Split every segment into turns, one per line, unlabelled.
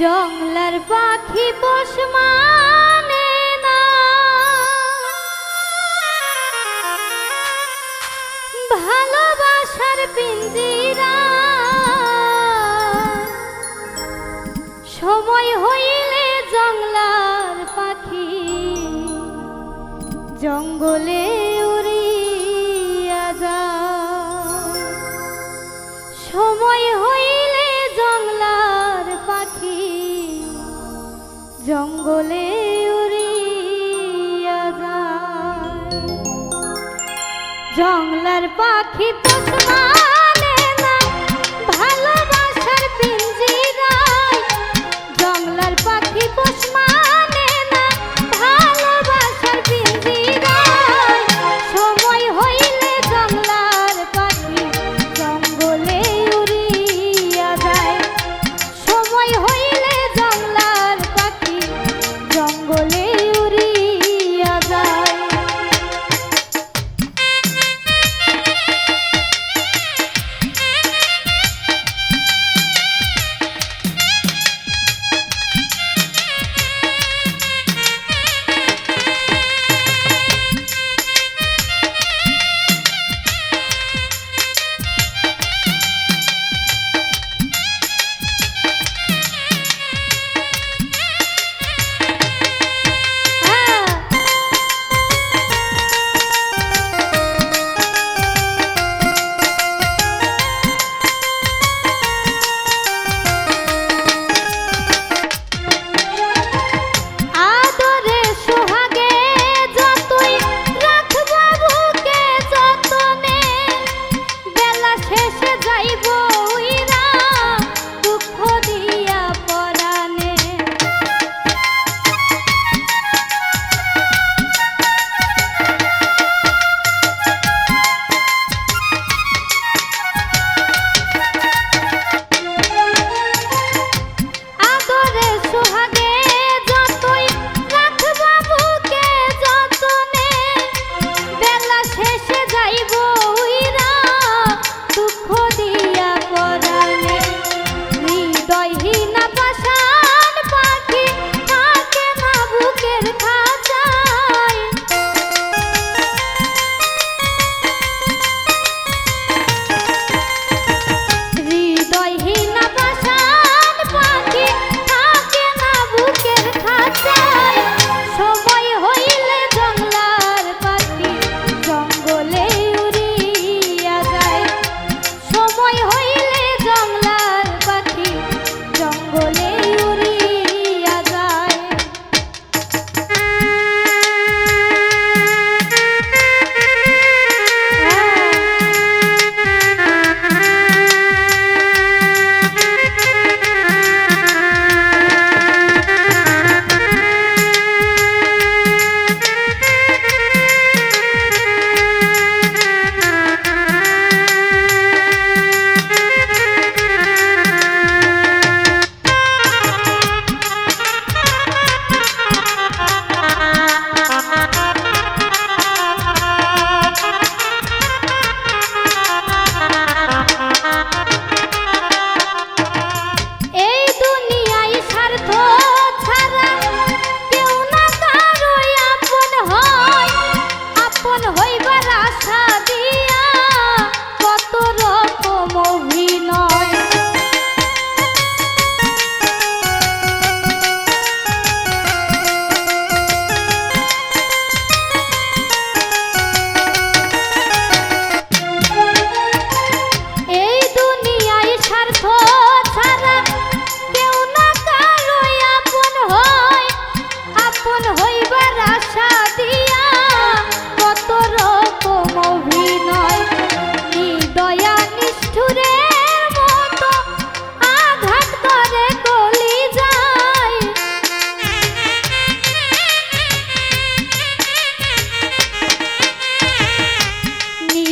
জংলার পাখি বস মানে না। ভালোবাসার পিঞ্জিরা। সময় হইলে জংলার পাখি জঙ্গলে জঙ্গলে উড়িয়া যায়। জঙ্গলার পাখি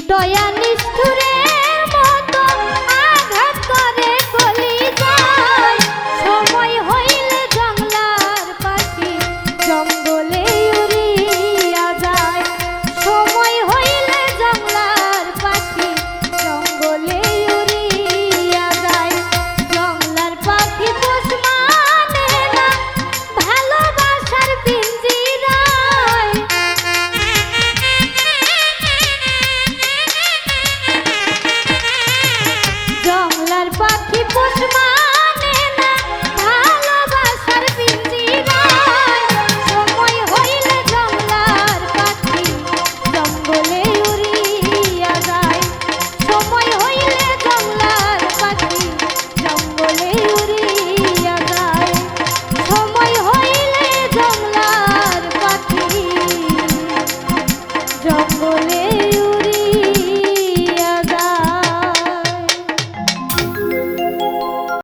দয়া নিষ্ঠুর 是吗